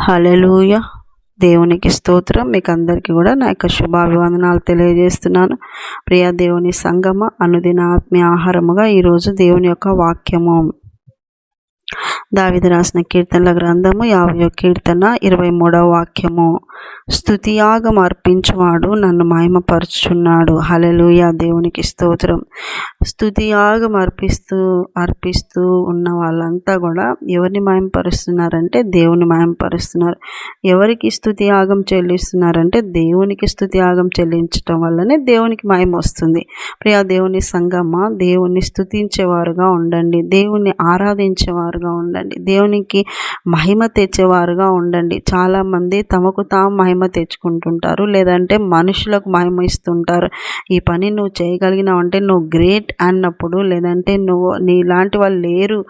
Hallelujah దేవునికి స్తోత్రం. మీకు అందరికీ కూడా నా యొక్క శుభాభివందనాలు తెలియజేస్తున్నాను. ప్రియ దేవుని సంగమ అనుదిన ఆత్మీయ ఆహారముగా ఈరోజు దేవుని యొక్క వాక్యము. దావిది రాసిన కీర్తనల గ్రంథము యాభై కీర్తన ఇరవై మూడవ వాక్యము. స్థుతియాగం అర్పించువాడు నన్ను మాయమపరుచున్నాడు హలలుయ దేవునికి స్తోత్రం. స్థుతియాగం అర్పిస్తూ అర్పిస్తూ ఉన్న వాళ్ళంతా కూడా ఎవరిని మహిమపరుస్తున్నారంటే దేవుని మహిమపరుస్తున్నారు. ఎవరికి స్థుతియాగం చెల్లిస్తున్నారంటే దేవునికి స్థుతియాగం చెల్లించటం వల్లనే దేవునికి మాయం వస్తుంది. ప్రియా దేవుని సంగమ్మ దేవుణ్ణి స్థుతించేవారుగా ఉండండి. దేవుణ్ణి ఆరాధించేవారుగా ఉండండి. దేవునికి మహిమ తెచ్చేవారుగా ఉండండి. చాలామంది తమకు తాము మహిమ తెచ్చుకుంటుంటారు. లేదంటే మనుషులకు మహిమ ఇస్తుంటారు. ఈ పని నువ్వు చేయగలిగినావు అంటే నువ్వు గ్రేట్ అన్నప్పుడు లేదంటే నువ్వు నీలాంటి వాళ్ళు లేరు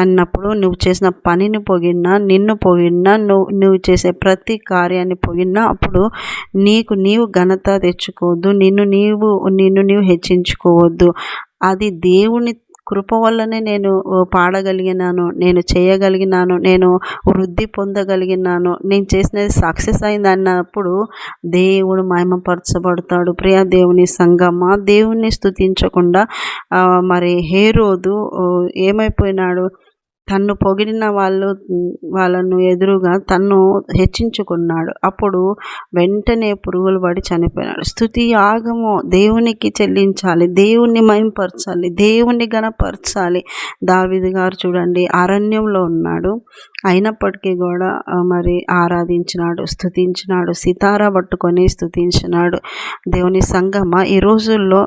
అన్నప్పుడు నువ్వు చేసిన పనిని పొగిడినా నిన్ను పొగిడినా నువ్వు నువ్వు చేసే ప్రతి కార్యాన్ని పొగిడినా అప్పుడు నీకు నీవు ఘనత తెచ్చుకోవద్దు. నిన్ను నీవు నిన్ను నీవు హెచ్చించుకోవద్దు. అది దేవుని కృప వల్లనే నేను పాడగలిగినాను నేను చేయగలిగినాను నేను వృద్ధి పొందగలిగినాను. నేను చేసినది సక్సెస్ అయింది అన్నప్పుడు దేవుడు మహిమపరచబడతాడు. ప్రియా దేవుని సంగమ్మ దేవుణ్ణి స్థుతించకుండా మరి హే రోజు ఏమైపోయినాడు? తన్ను పొగిడిన వాళ్ళు వాళ్ళను ఎదురుగా తన్ను హెచ్చించుకున్నాడు. అప్పుడు వెంటనే పురుగులు పడి చనిపోయినాడు. స్థుతి యాగము దేవునికి చెల్లించాలి దేవుణ్ణి మయంపరచాలి దేవుణ్ణి గనపరచాలి దావిది గారు చూడండి అరణ్యంలో ఉన్నాడు. అయినప్పటికీ కూడా మరి ఆరాధించినాడు స్థుతించినాడు సితారా పట్టుకొని స్థుతించినాడు. దేవుని సంగమ ఈ రోజుల్లో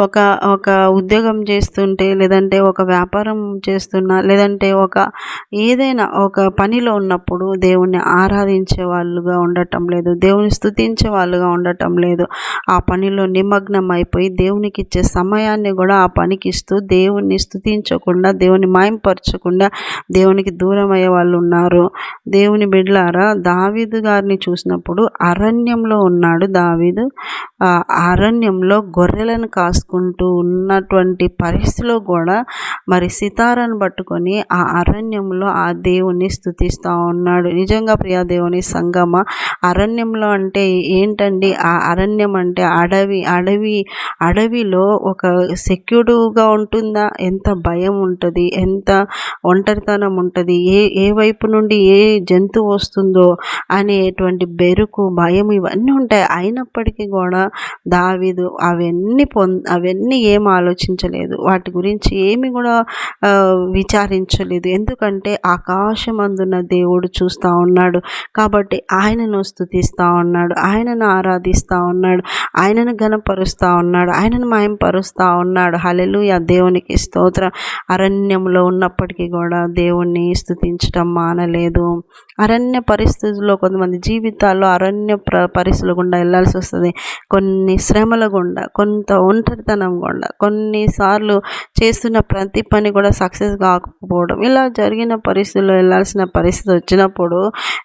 ఒక ఒక ఉద్యోగం చేస్తుంటే లేదంటే ఒక వ్యాపారం చేస్తున్నా లేదంటే ఒక ఏదైనా ఒక పనిలో ఉన్నప్పుడు దేవుణ్ణి ఆరాధించే వాళ్ళుగా ఉండటం లేదు దేవుని స్థుతించే వాళ్ళుగా ఉండటం లేదు. ఆ పనిలో నిమగ్నం అయిపోయి దేవునికి ఇచ్చే సమయాన్ని కూడా ఆ పనికి ఇస్తూ దేవుణ్ణి స్థుతించకుండా దేవుని మాయంపరచకుండా దేవునికి దూరం అయ్యే వాళ్ళు ఉన్నారు. దేవుని బిడ్లారా దావీదు గారిని చూసినప్పుడు అరణ్యంలో ఉన్నాడు. దావీదు అరణ్యంలో బర్రెలను కాసుకుంటూ ఉన్నటువంటి పరిస్థితిలో కూడా మరి సితారాను పట్టుకొని ఆ అరణ్యంలో ఆ దేవుణ్ణి స్థుతిస్తూ ఉన్నాడు. నిజంగా ప్రియా దేవుని సంగమ అరణ్యంలో అంటే ఏంటండి? ఆ అరణ్యం అంటే అడవి. అడవి అడవిలో ఒక సెక్యూర్డ్గా ఉంటుందా? ఎంత భయం ఉంటుంది? ఎంత ఒంటరితనం ఉంటుంది? ఏ ఏ వైపు నుండి ఏ జంతువు వస్తుందో అనేటువంటి బెరుకు భయం ఇవన్నీ ఉంటాయి. అయినప్పటికీ కూడా దావీదు అవన్నీ పొం అవన్నీ ఏం ఆలోచించలేదు. వాటి గురించి ఏమి కూడా విచారించలేదు. ఎందుకంటే ఆకాశమందున్న దేవుడు చూస్తూ ఉన్నాడు. కాబట్టి ఆయనను స్థుతిస్తూ ఉన్నాడు. ఆయనను ఆరాధిస్తూ ఉన్నాడు. ఆయనను గనపరుస్తూ ఉన్నాడు. ఆయనను మాయంపరుస్తూ ఉన్నాడు. హలెలు ఆ దేవునికి స్తోత్రం. అరణ్యంలో ఉన్నప్పటికీ కూడా దేవుణ్ణి స్థుతించడం మానలేదు. అరణ్య పరిస్థితుల్లో కొంతమంది జీవితాల్లో అరణ్య ప్ర పరిస్థితుల గుండా వెళ్ళాల్సి వస్తుంది. కొన్ని శ్రమల గుండా కొంత ఒంటరితనం కూడా. కొన్నిసార్లు చేస్తున్న ప్రతి పని కూడా సక్సెస్ కాకపోవడం. ఇలా జరిగిన పరిస్థితుల్లో వెళ్ళాల్సిన పరిస్థితి వచ్చినప్పుడు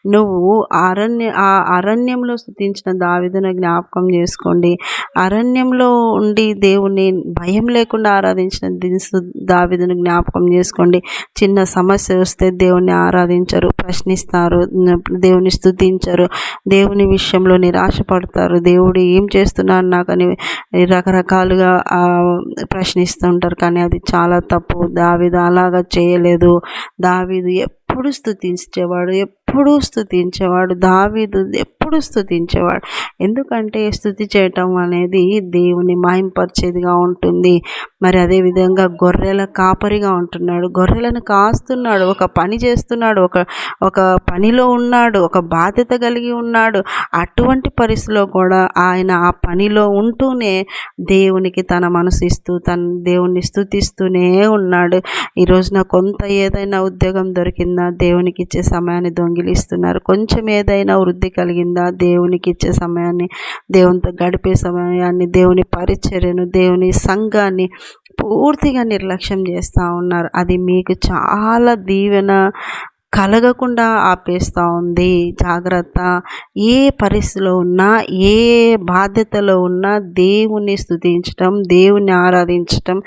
నువ్వు అరణ్య ఆ అరణ్యంలో స్థుతించిన దావిదను జ్ఞాపకం చేసుకోండి. అరణ్యంలో ఉండి దేవుని భయం లేకుండా ఆరాధించిన దావిదను జ్ఞాపకం చేసుకోండి. చిన్న సమస్య వస్తే దేవుణ్ణి ఆరాధించరు ప్రశ్నిస్తారు దేవుని స్థుతించరు దేవుని విషయంలో నిరాశపడతారు. దేవుడు ఏం చేస్తున్నారు నాకు అని రకరకాలుగా ప్రశ్నిస్తుంటారు కానీ అది చాలా తప్పు. దావిది అలాగా చేయలేదు. దావిది ఎప్పుడు స్థుతించేవాడు? ఎప్పుడూ స్థుతించేవాడు దావీదు ఎప్పుడు స్థుతించేవాడు ఎందుకంటే స్థుతి చేయటం అనేది దేవుని మాయింపరిచేదిగా ఉంటుంది. మరి అదేవిధంగా గొర్రెల కాపరిగా ఉంటున్నాడు. గొర్రెలను కాస్తున్నాడు. ఒక పని చేస్తున్నాడు. ఒక ఒక పనిలో ఉన్నాడు. ఒక బాధ్యత కలిగి ఉన్నాడు. అటువంటి పరిస్థితిలో కూడా ఆయన ఆ పనిలో ఉంటూనే దేవునికి తన మనసు ఇస్తూ తన దేవుణ్ణి స్థుతిస్తూనే ఉన్నాడు. ఈరోజున కొంత ఏదైనా ఉద్యోగం దొరికిందా? దేవునికి ఇచ్చే సమయాన్ని దొంగిలిస్తున్నారు కొంచెం ఏదైనా వృద్ధి కలిగిందా? దేవునికి ఇచ్చే సమయాన్ని దేవునితో గడిపే సమయాన్ని దేవుని పరిచర్యను దేవుని సంఘాన్ని పూర్తిగా నిర్లక్ష్యం చేస్తూ ఉన్నారు. అది మీకు చాలా దీవెన కలగకుండా ఆపేస్తూ ఉంది. జాగ్రత్త. ఏ పరిస్థితిలో ఉన్నా ఏ బాధ్యతలో ఉన్నా దేవుని స్థుతించటం దేవుని ఆరాధించటం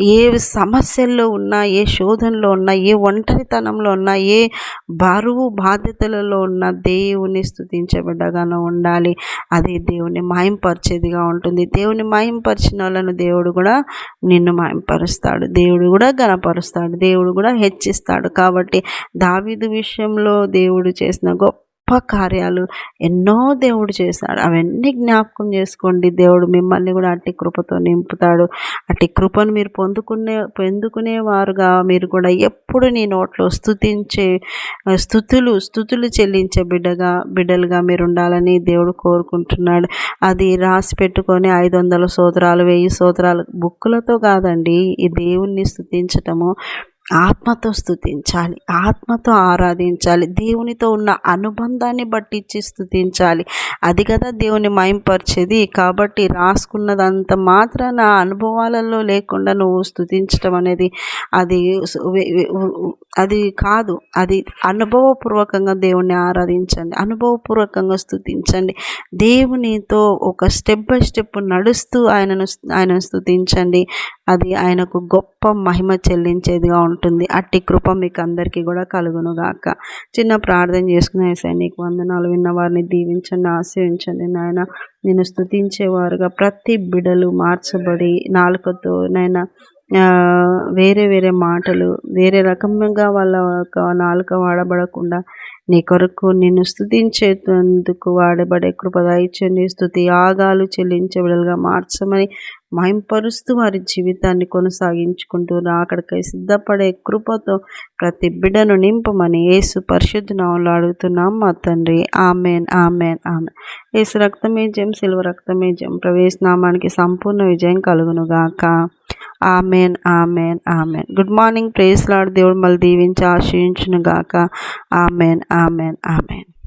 ఏ సమస్యల్లో ఉన్నా ఏ శోధనలో ఉన్నా ఏ ఒంటరితనంలో ఉన్నా ఏ బరువు బాధ్యతలలో ఉన్న దేవుని స్థుతించబడ్డగానే ఉండాలి. అది దేవుని మాయంపరిచేదిగా ఉంటుంది. దేవుని మాయంపరిచిన వాళ్ళను దేవుడు కూడా నిన్ను మాయంపరుస్తాడు దేవుడు కూడా గనపరుస్తాడు దేవుడు కూడా హెచ్చిస్తాడు. కాబట్టి దావి దావిదు విషయంలో దేవుడు చేసిన గొప్ప గొప్ప కార్యాలు ఎన్నో దేవుడు చేశాడు. అవన్నీ జ్ఞాపకం చేసుకోండి. దేవుడు మిమ్మల్ని కూడా అట్టి కృపతో నింపుతాడు. అట్టి కృపను మీరు పొందుకునే పొందుకునేవారుగా. మీరు కూడా ఎప్పుడు నీ నోట్లో స్థుతించే స్థుతులు స్థుతులు చెల్లించే బిడ్డగా బిడ్డలుగా మీరు ఉండాలని దేవుడు కోరుకుంటున్నాడు. అది రాసి పెట్టుకొని ఐదు వందల సోదరాలు వెయ్యి సోదరాలు బుక్కులతో కాదండి. ఈ దేవుణ్ణి స్థుతించటము ఆత్మతో స్థుతించాలి ఆత్మతో ఆరాధించాలి. దేవునితో ఉన్న అనుబంధాన్ని బట్టించి స్థుతించాలి అది కదా దేవుని మైంపరిచేది కాబట్టి రాసుకున్నదంత మాత్రాన అనుభవాలలో లేకుండా నువ్వు స్థుతించడం అనేది అది అది కాదు. అది అనుభవపూర్వకంగా దేవుణ్ణి ఆరాధించండి. అనుభవపూర్వకంగా స్థుతించండి దేవునితో ఒక స్టెప్ బై స్టెప్ నడుస్తూ ఆయనను ఆయనను స్థుతించండి అది ఆయనకు గొప్ప మహిమ చెల్లించేదిగా ఉంటుంది. ఉంటుంది. అట్టి కృప మీకు అందరికీ కూడా కలుగునుగాక. చిన్న ప్రార్థన చేసుకునే సైనిక వందనాలు విన్న వారిని దీవించండి ఆశ్రయించండి నాయన. నేను స్థుతించేవారుగా ప్రతి బిడలు మార్చబడి నాలుకతో నైనా వేరే వేరే మాటలు వేరే రకంగా వాళ్ళ యొక్క నాలుక వాడబడకుండా నీ కొరకు నిన్ను స్థుతించేందుకు వాడబడే కృప ఇచ్చండి స్థుతి ఆగాలు చెల్లించబడలుగా మార్చమని మహింపరుస్తూ వారి జీవితాన్ని కొనసాగించుకుంటూ అక్కడికై సిద్ధపడే కృపతో ప్రతి బిడ్డను నింపమని ఏసు పరిశుద్ధనామంలో అడుగుతున్నాం. మా తండ్రి ఆమెన్ ఆమెన్ ఆమె ఏసు రక్తమేజం సిల్వ రక్తమేజం ప్రవేశనామానికి సంపూర్ణ విజయం కలుగునుగాక amen amen amen. Good morning praise lord. దేవుడు మళ్ళీ దీవించి ఆశ్రయించునుగాక ఆమెన్ ఆమెన్ ఆమెన్.